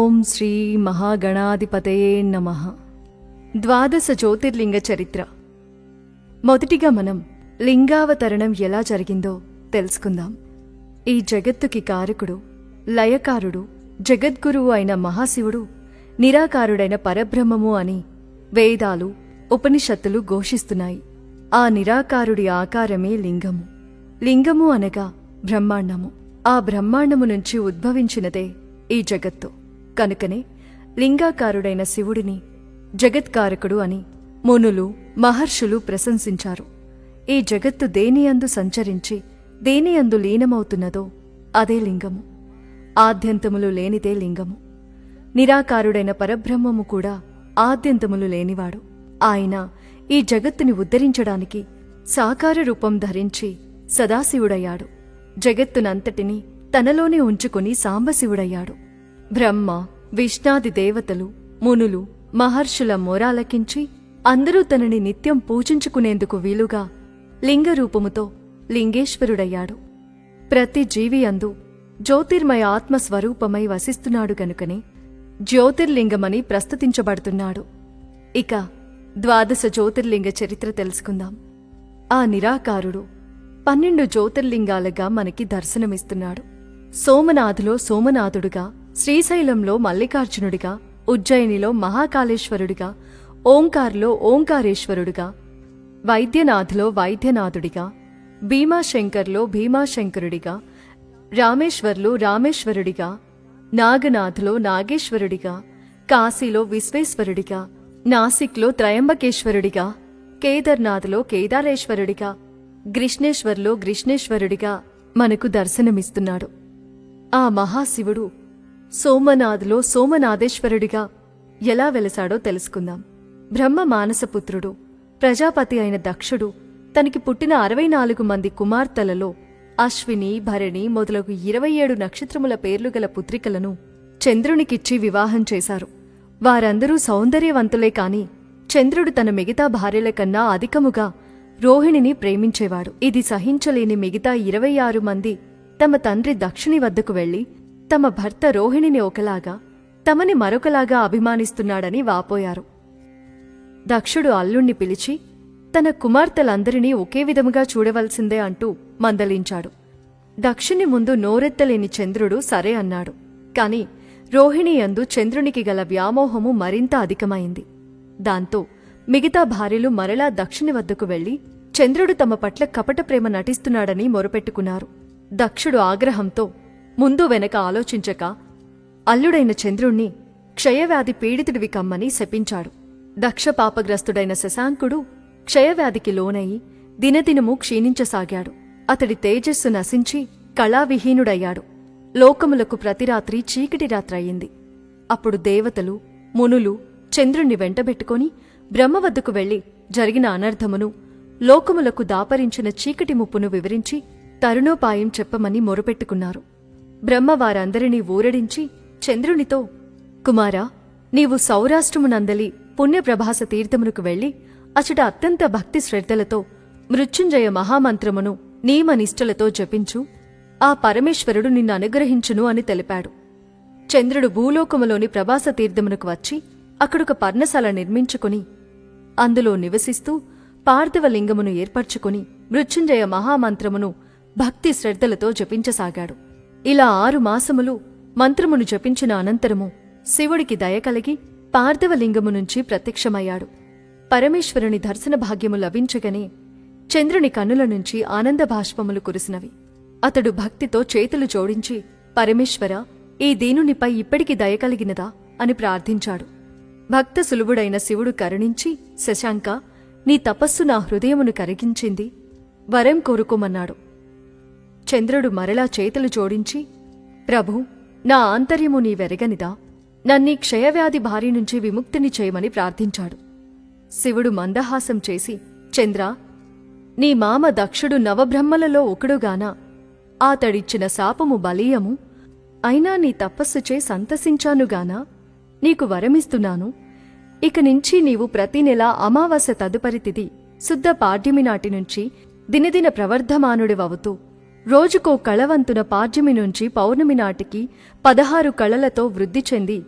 ఓం శ్రీ మహాగణాధిపతయే నమ. ద్వాదశ జ్యోతిర్లింగ చరిత్ర. మొదటిగా మనం లింగావతరణం ఎలా జరిగిందో తెలుసుకుందాం. ఈ జగత్తుకి కారకుడు లయకారుడు జగద్గురువు అయిన మహాశివుడు నిరాకారుడైన పరబ్రహ్మము అని వేదాలు ఉపనిషత్తులు ఘోషిస్తున్నాయి. ఆ నిరాకారుడి ఆకారమే లింగము. లింగము అనగా బ్రహ్మాండము. ఆ బ్రహ్మాండము నుంచి ఉద్భవించినదే ఈ జగత్తు. కనుకనే లింగాకారుడైన శివుడిని జగత్కారకుడు అని మునులు మహర్షులు ప్రశంసించారు. ఈ జగత్తు దేనియందు సంచరించి దేనియందు లీనమవుతున్నదో అదే లింగము. ఆద్యంతములు లేనిదే లింగము. నిరాకారుడైన పరబ్రహ్మము కూడా ఆద్యంతములు లేనివాడు. ఆయన ఈ జగత్తుని ఉద్ధరించడానికి సాకార రూపం ధరించి సదాశివుడయ్యాడు. జగత్తునంతటిని తనలోనే ఉంచుకుని సాంబశివుడయ్యాడు. బ్రహ్మ విష్ణాది దేవతలు మునులు మహర్షుల మొరాలకించి అందరూ తనని నిత్యం పూజించుకునేందుకు వీలుగా లింగరూపముతో లింగేశ్వరుడయ్యాడు. ప్రతి జీవి అందు జ్యోతిర్మయ ఆత్మస్వరూపమై వసిస్తున్నాడు గనుకనే జ్యోతిర్లింగమని ప్రస్తుతించబడుతున్నాడు. ఇక ద్వాదశ జ్యోతిర్లింగ చరిత్ర తెలుసుకుందాం. ఆ నిరాకారుడు పన్నెండు జ్యోతిర్లింగాలుగా మనకి దర్శనమిస్తున్నాడు. సోమనాథులో సోమనాథుడుగా శ్రీశైలంలో మల్లికార్జునుడిగా ఉజ్జయినిలో మహాకాళేశ్వరుడిగా ఓంకార్లో ఓంకారేశ్వరుడిగా వైద్యనాథ్లో వైద్యనాథుడిగా భీమాశంకర్లో భీమాశంకరుడిగా రామేశ్వర్లో రామేశ్వరుడిగా నాగనాథ్లో నాగేశ్వరుడిగా కాశీలో విశ్వేశ్వరుడిగా నాసిక్లో త్రయంబకేశ్వరుడిగా కేదార్నాథ్లో కేదారేశ్వరుడిగా గ్రిష్ణేశ్వర్లో గ్రిష్ణేశ్వరుడిగా మనకు దర్శనమిస్తున్నాడు. ఆ మహాశివుడు సోమనాథ్లో సోమనాథేశ్వరుడిగా ఎలా వెలసాడో తెలుసుకుందాం. బ్రహ్మ మానసపుత్రుడు ప్రజాపతి అయిన దక్షుడు తనకి పుట్టిన అరవై నాలుగు మంది కుమార్తెలలో అశ్విని భరణి మొదలగు ఇరవై ఏడు నక్షత్రముల పేర్లు గల పుత్రికలను చంద్రునికిచ్చి వివాహం చేశారు. వారందరూ సౌందర్యవంతులే కాని చంద్రుడు తన మిగతా భార్యల కన్నా అధికముగా రోహిణిని ప్రేమించేవాడు. ఇది సహించలేని మిగతా ఇరవై ఆరు మంది తమ తండ్రి దక్షిణి వద్దకు వెళ్ళి తమ భర్త రోహిణిని ఒకలాగా తమని మరొకలాగా అభిమానిస్తున్నాడని వాపోయారు. దక్షుడు అల్లుణ్ణి పిలిచి తన కుమార్తెలందరినీ ఒకే విధముగా చూడవలసిందే అంటూ మందలించాడు. దక్షుని ముందు నోరెత్తలేని చంద్రుడు సరే అన్నాడు. కాని రోహిణి యందు చంద్రునికి గల వ్యామోహము మరింత అధికమైంది. దాంతో మిగతా భార్యలు మరలా దక్షుని వద్దకు వెళ్ళి చంద్రుడు తమ పట్ల కపట ప్రేమ నటిస్తున్నాడని మొరపెట్టుకున్నారు. దక్షుడు ఆగ్రహంతో ముందు వెనక ఆలోచించక అల్లుడైన చంద్రుణ్ణి క్షయవ్యాధి పీడితుడివి కమ్మని శపించాడు. దక్ష పాపగ్రస్తుడైన శశాంకుడు క్షయవ్యాధికి లోనయి దినదినము క్షీణించసాగాడు. అతడి తేజస్సు నశించి కళావిహీనుడయ్యాడు. లోకములకు ప్రతి రాత్రి చీకటి రాత్రయింది అప్పుడు దేవతలు మునులు చంద్రుణ్ణి వెంటబెట్టుకొని బ్రహ్మవద్దకు వెళ్ళి జరిగిన అనర్థమును లోకములకు దాపరించిన చీకటి ముప్పును వివరించి తరుణోపాయం చెప్పమని మొరపెట్టుకున్నారు. బ్రహ్మ వారందరినీ ఊరడించి చంద్రునితో కుమారా నీవు సౌరాష్ట్రమునందలి పుణ్యప్రభాస తీర్థమునకు వెళ్ళి అచట అత్యంత భక్తి శ్రద్ధలతో మృత్యుంజయ మహామంత్రమును నియమనిష్టలతో జపించు. ఆ పరమేశ్వరుడు నిన్ను అనుగ్రహించును అని తెలిపాడు. చంద్రుడు భూలోకములోని ప్రభాస తీర్థమునకు వచ్చి అక్కడొక పర్ణశాల నిర్మించుకుని అందులో నివసిస్తూ పార్థివలింగమును ఏర్పరచుకుని మృత్యుంజయ మహామంత్రమును భక్తి శ్రద్ధలతో జపించసాగాడు. ఇలా ఆరు మాసములు మంత్రమును జపించిన అనంతరము శివుడికి దయ కలిగి పార్థవలింగము నుంచి ప్రత్యక్షమయ్యాడు. పరమేశ్వరుని దర్శన భాగ్యము లభించగనే చంద్రుని కన్నుల నుంచి ఆనందభాష్పములు కురిసినవి. అతడు భక్తితో చేతులు జోడించి పరమేశ్వర ఈ దీనునిపై ఇప్పటికి దయ కలిగినదా? అని ప్రార్థించాడు. భక్త సులువుడైన శివుడు కరుణించి శశాంక నీ తపస్సు నా హృదయమును కరిగించింది. వరం కోరుకోమన్నాడు. చంద్రుడు మరలా చేతులు జోడించి ప్రభు నా ఆంతర్యము నీ వెరగనిదా నన్నీ క్షయవ్యాధి భారీ నుంచి విముక్తిని చేయమని ప్రార్థించాడు. శివుడు మందహాసం చేసి చంద్ర నీ మామ దక్షుడు నవబ్రహ్మలలో ఒకడుగాన? ఆతడిచ్చిన శాపము బలీయము అయినా నీ తపస్సుచే సంతసించానుగానా? నీకు వరమిస్తున్నాను. ఇక నుంచి నీవు ప్రతి నెల అమావాస్య తదుపరి తిథి శుద్ధ పాడ్యమి నాటి నుంచి దినదిన ప్రవర్ధమానుడివవుతూ రోజుకో కళవంతున పాడ్యమి నుంచి పౌర్ణమి నాటికి పదహారు కళలతో వృద్ధి చెంది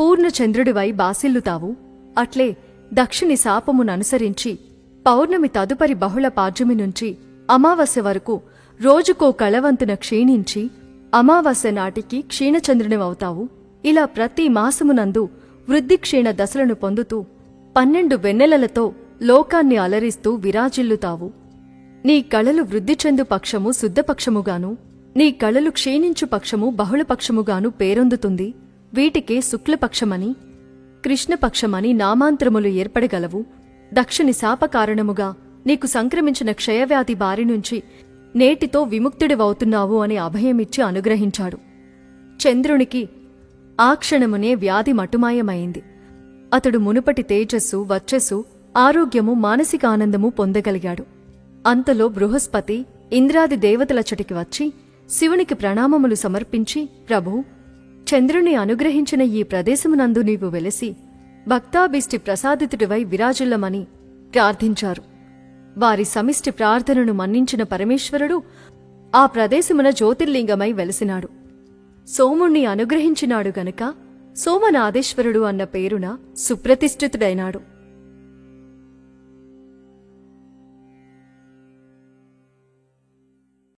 పూర్ణచంద్రుడివై బాసిల్లుతావు. అట్లే దక్షిణి శాపముననుసరించి పౌర్ణమి తదుపరి బహుళ పాడ్యమి నుంచి అమావాస్య వరకు రోజుకో కళవంతున క్షీణించి అమావాస్య నాటికి క్షీణచంద్రునివవుతావు. ఇలా ప్రతి మాసమునందు వృద్ధి క్షీణ దశలను పొందుతూ పన్నెండు వెన్నెలలతో లోకాన్ని అలరిస్తూ విరాజిల్లుతావు. నీ కళలు వృద్ధి చెందు పక్షము శుద్ధపక్షముగాను నీ కళలు క్షీణించు పక్షము బహుళపక్షముగాను పేరొందుతుంది. వీటికే శుక్లపక్షమని కృష్ణపక్షమని నామాంతరములు ఏర్పడగలవు. దక్షిణి శాప కారణముగా నీకు సంక్రమించిన క్షయవ్యాధి బారి నుంచి నేటితో విముక్తుడివవుతున్నావు అని అభయమిచ్చి అనుగ్రహించాడు. చంద్రునికి ఆ క్షణమునే వ్యాధి మటుమాయమైంది. అతడు మునుపటి తేజస్సు వచ్చస్సు ఆరోగ్యము మానసిక ఆనందము పొందగలిగాడు. అంతలో బృహస్పతి ఇంద్రాది దేవతల చటికి వచ్చి శివునికి ప్రణామములు సమర్పించి ప్రభూ చంద్రుని అనుగ్రహించిన ఈ ప్రదేశమునందు నీవు వెలసి భక్తాభిష్టి ప్రసాదితుడివై విరాజిల్లమని ప్రార్థించారు. వారి సమిష్టి ప్రార్థనను మన్నించిన పరమేశ్వరుడు ఆ ప్రదేశమున జ్యోతిర్లింగమై వెలసినాడు. సోముణ్ణి అనుగ్రహించినాడు గనుక సోమనాథేశ్వరుడు అన్న పేరున సుప్రతిష్ఠితుడైనాడు.